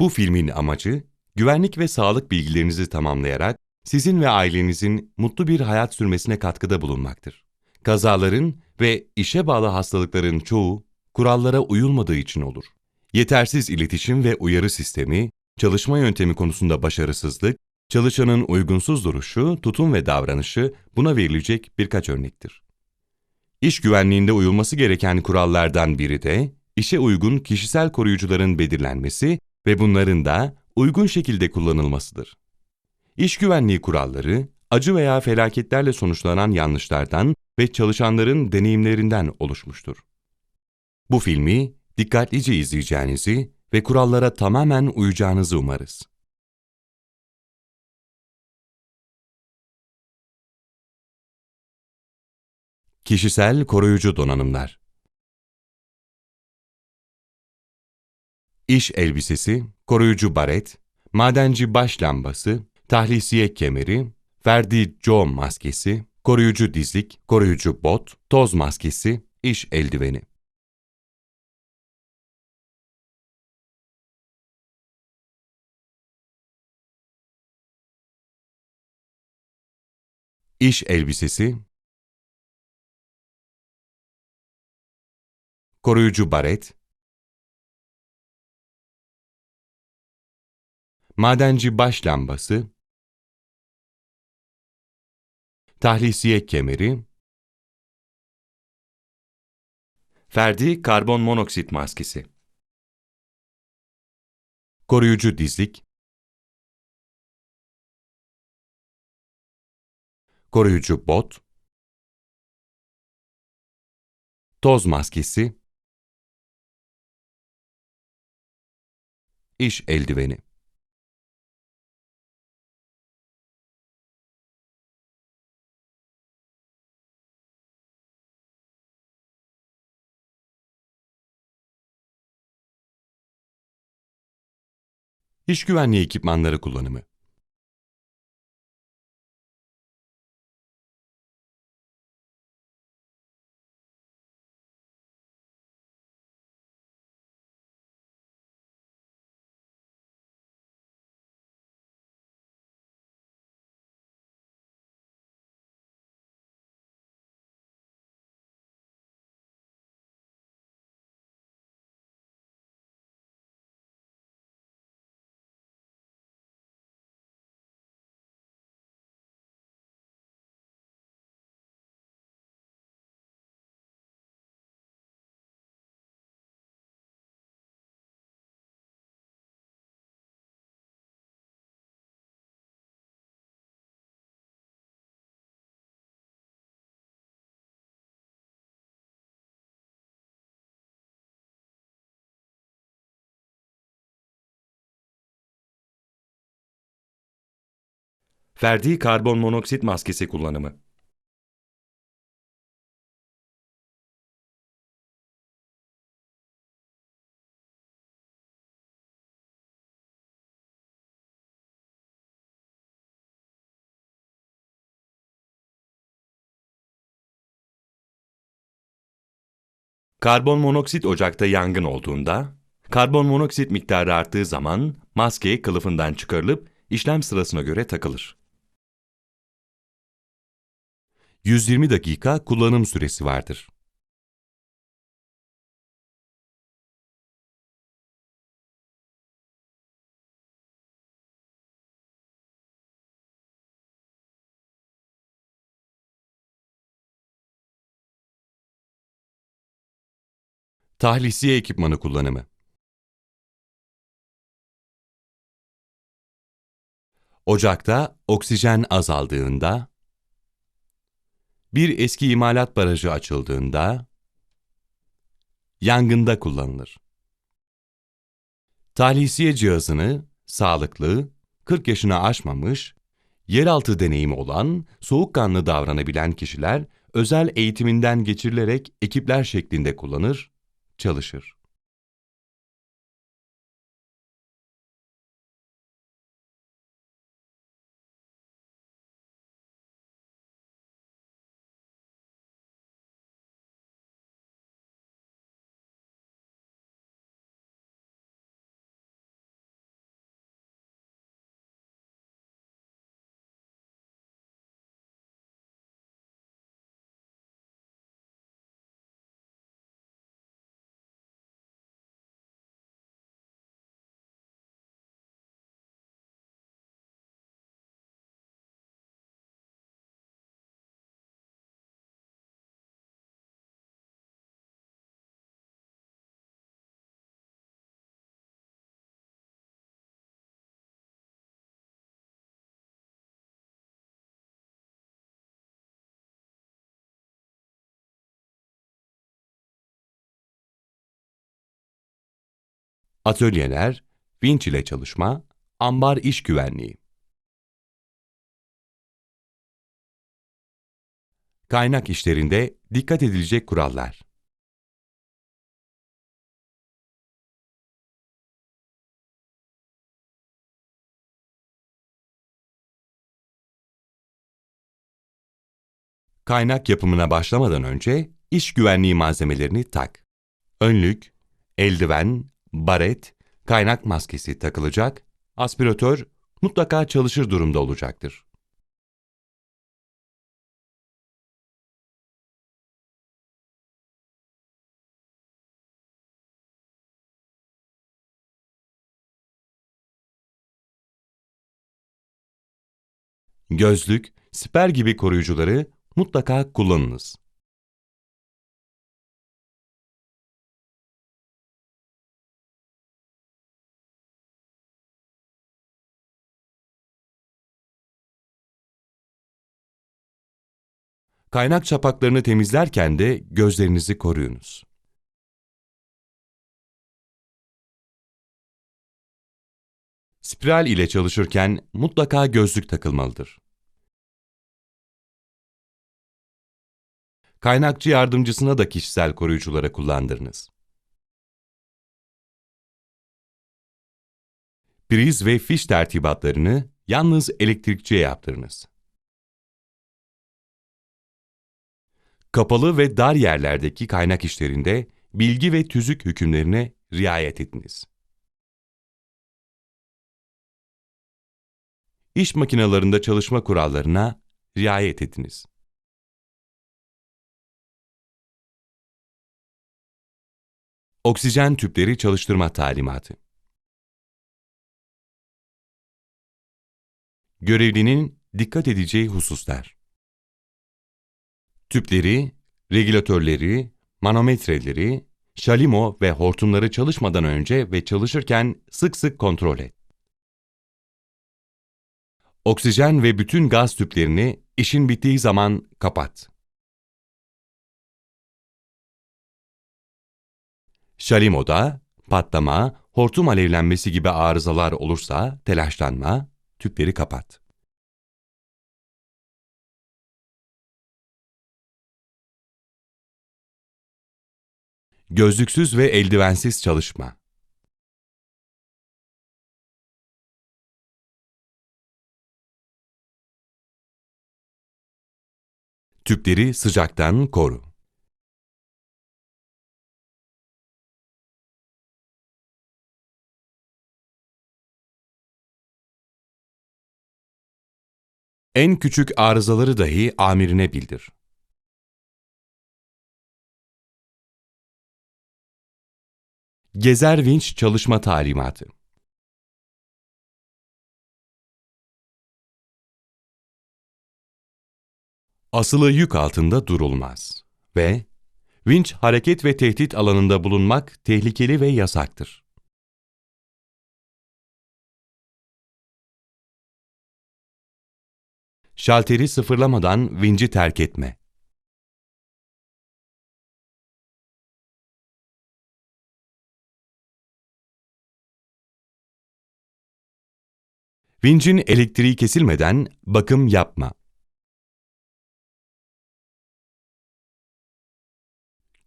Bu filmin amacı, güvenlik ve sağlık bilgilerinizi tamamlayarak sizin ve ailenizin mutlu bir hayat sürmesine katkıda bulunmaktır. Kazaların ve işe bağlı hastalıkların çoğu kurallara uyulmadığı için olur. Yetersiz iletişim ve uyarı sistemi, çalışma yöntemi konusunda başarısızlık, çalışanın uygunsuz duruşu, tutum ve davranışı buna verilecek birkaç örnektir. İş güvenliğinde uyulması gereken kurallardan biri de, işe uygun kişisel koruyucuların belirlenmesi ve bunların da uygun şekilde kullanılmasıdır. İş güvenliği kuralları, acı veya felaketlerle sonuçlanan yanlışlardan ve çalışanların deneyimlerinden oluşmuştur. Bu filmi dikkatlice izleyeceğinizi ve kurallara tamamen uyacağınızı umarız. Kişisel koruyucu donanımlar İş elbisesi, koruyucu baret, madenci baş lambası, tahlisiye kemeri, Ferdi Joe maskesi, koruyucu dizlik, koruyucu bot, toz maskesi, iş eldiveni. İş elbisesi, koruyucu baret, madenci baş lambası, tahlisiye kemeri, Ferdi karbon monoksit maskesi. koruyucu dizlik, koruyucu bot, toz maskesi, iş eldiveni. İş güvenliği ekipmanları kullanımı. Ferdi karbon monoksit maskesi kullanımı. Karbon monoksit ocakta yangın olduğunda, karbon monoksit miktarı arttığı zaman maske kılıfından çıkarılıp işlem sırasına göre takılır. 120 dakika kullanım süresi vardır. Tahlisiye ekipmanı kullanımı. Ocakta oksijen azaldığında, bir eski imalat barajı açıldığında, yangında kullanılır. Tahlisiye cihazını sağlıklı, 40 yaşını aşmamış, yeraltı deneyimi olan, soğukkanlı davranabilen kişiler özel eğitiminden geçirilerek ekipler şeklinde kullanır, çalışır. Atölyeler, vinç ile çalışma, ambar iş güvenliği. Kaynak işlerinde dikkat edilecek kurallar. Kaynak yapımına başlamadan önce iş güvenliği malzemelerini tak. Önlük, eldiven, baret, kaynak maskesi takılacak, aspiratör mutlaka çalışır durumda olacaktır. Gözlük, siper gibi koruyucuları mutlaka kullanınız. Kaynak çapaklarını temizlerken de gözlerinizi koruyunuz. Spiral ile çalışırken mutlaka gözlük takılmalıdır. Kaynakçı yardımcısına da kişisel koruyuculara kullandırınız. Priz ve fiş tertibatlarını yalnız elektrikçiye yaptırınız. Kapalı ve dar yerlerdeki kaynak işlerinde bilgi ve tüzük hükümlerine riayet ediniz. İş makinalarında çalışma kurallarına riayet ediniz. Oksijen tüpleri çalıştırma talimatı. Görevlinin dikkat edeceği hususlar. Tüpleri, regülatörleri, manometreleri, şalimo ve hortumları çalışmadan önce ve çalışırken sık sık kontrol et. Oksijen ve bütün gaz tüplerini işin bittiği zaman kapat. Şalimoda patlama, hortum alevlenmesi gibi arızalar olursa telaşlanma, tüpleri kapat. Gözlüksüz ve eldivensiz çalışma. Tüpleri sıcaktan koru. En küçük arızaları dahi amirine bildir. Gezer vinç çalışma talimatı. Asılı yük altında durulmaz ve vinç hareket ve tehdit alanında bulunmak tehlikeli ve yasaktır. Şalteri sıfırlamadan vinci terk etme. Vincin elektriği kesilmeden bakım yapma.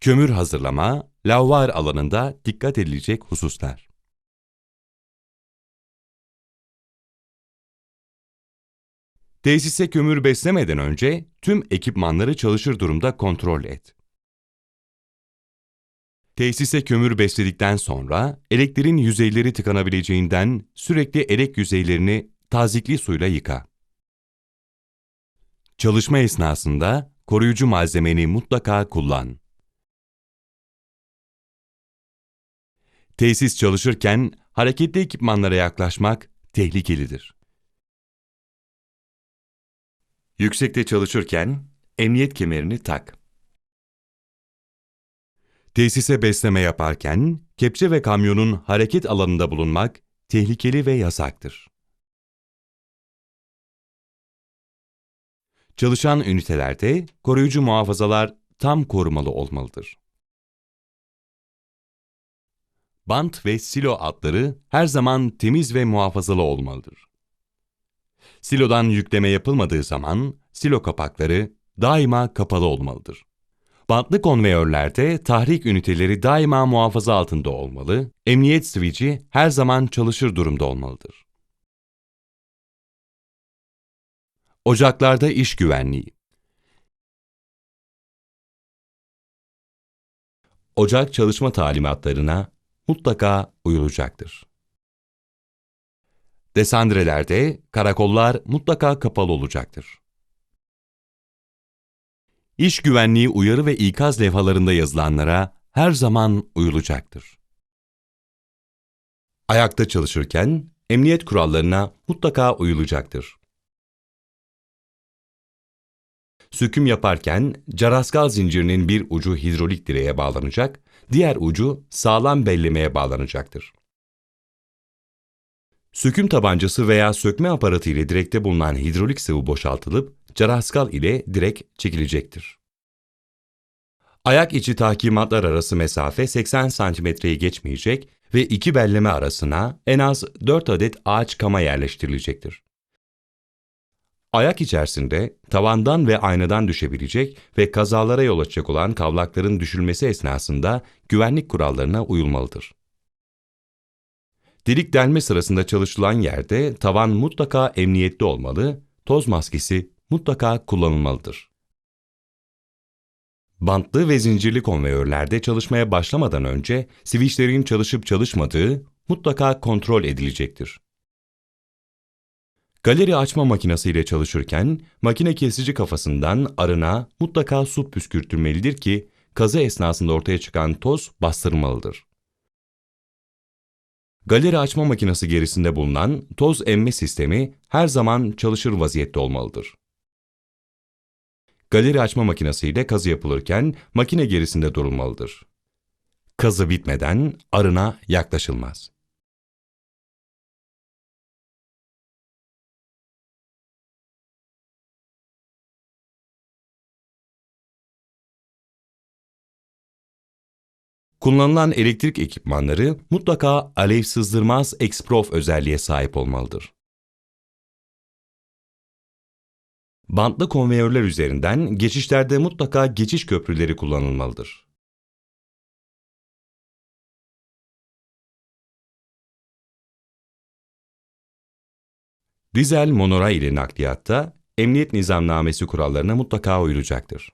Kömür hazırlama, lavvar alanında dikkat edilecek hususlar. Tesise kömür beslemeden önce tüm ekipmanları çalışır durumda kontrol et. Tesise kömür besledikten sonra elektriğin yüzeyleri tıkanabileceğinden sürekli elek yüzeylerini tazikli suyla yıka. Çalışma esnasında koruyucu malzemeni mutlaka kullan. Tesis çalışırken hareketli ekipmanlara yaklaşmak tehlikelidir. Yüksekte çalışırken emniyet kemerini tak. Tesise besleme yaparken kepçe ve kamyonun hareket alanında bulunmak tehlikeli ve yasaktır. Çalışan ünitelerde koruyucu muhafazalar tam korumalı olmalıdır. bant ve silo altları her zaman temiz ve muhafazalı olmalıdır. Silodan yükleme yapılmadığı zaman silo kapakları daima kapalı olmalıdır. Bantlı konveyörlerde tahrik üniteleri daima muhafaza altında olmalı, emniyet switch'i her zaman çalışır durumda olmalıdır. Ocaklarda iş güvenliği Ocak çalışma talimatlarına mutlaka uyulacaktır. Desandrelerde karakollar mutlaka kapalı olacaktır. İş güvenliği uyarı ve ikaz levhalarında yazılanlara her zaman uyulacaktır. Ayakta çalışırken emniyet kurallarına mutlaka uyulacaktır. Söküm yaparken caraskal zincirinin bir ucu hidrolik direğe bağlanacak, diğer ucu sağlam bellemeye bağlanacaktır. Söküm tabancası veya sökme aparatı ile direkte bulunan hidrolik sıvı boşaltılıp caraskal ile direk çekilecektir. Ayak içi tahkimatlar arası mesafe 80 santimetreyi geçmeyecek ve iki belleme arasına en az 4 adet ağaç kama yerleştirilecektir. Ayak içerisinde tavandan ve aynadan düşebilecek ve kazalara yol açacak olan kavlakların düşülmesi esnasında güvenlik kurallarına uyulmalıdır. Delik delme sırasında çalışılan yerde tavan mutlaka emniyetli olmalı, toz maskesi mutlaka kullanılmalıdır. Bantlı ve zincirli konveyörlerde çalışmaya başlamadan önce switchlerin çalışıp çalışmadığı mutlaka kontrol edilecektir. Galeri açma makinesi ile çalışırken makine kesici kafasından arına mutlaka su püskürtülmelidir ki kazı esnasında ortaya çıkan toz bastırılmalıdır. Galeri açma makinesi gerisinde bulunan toz emme sistemi her zaman çalışır vaziyette olmalıdır. Galeri açma makinesiyle kazı yapılırken makine gerisinde durulmalıdır. Kazı bitmeden arına yaklaşılmaz. Kullanılan elektrik ekipmanları mutlaka alev sızdırmaz Exprof özelliğe sahip olmalıdır. Bantlı konveyörler üzerinden geçişlerde mutlaka geçiş köprüleri kullanılmalıdır. Dizel monoray ile nakliyatta emniyet nizamnamesi kurallarına mutlaka uyulacaktır.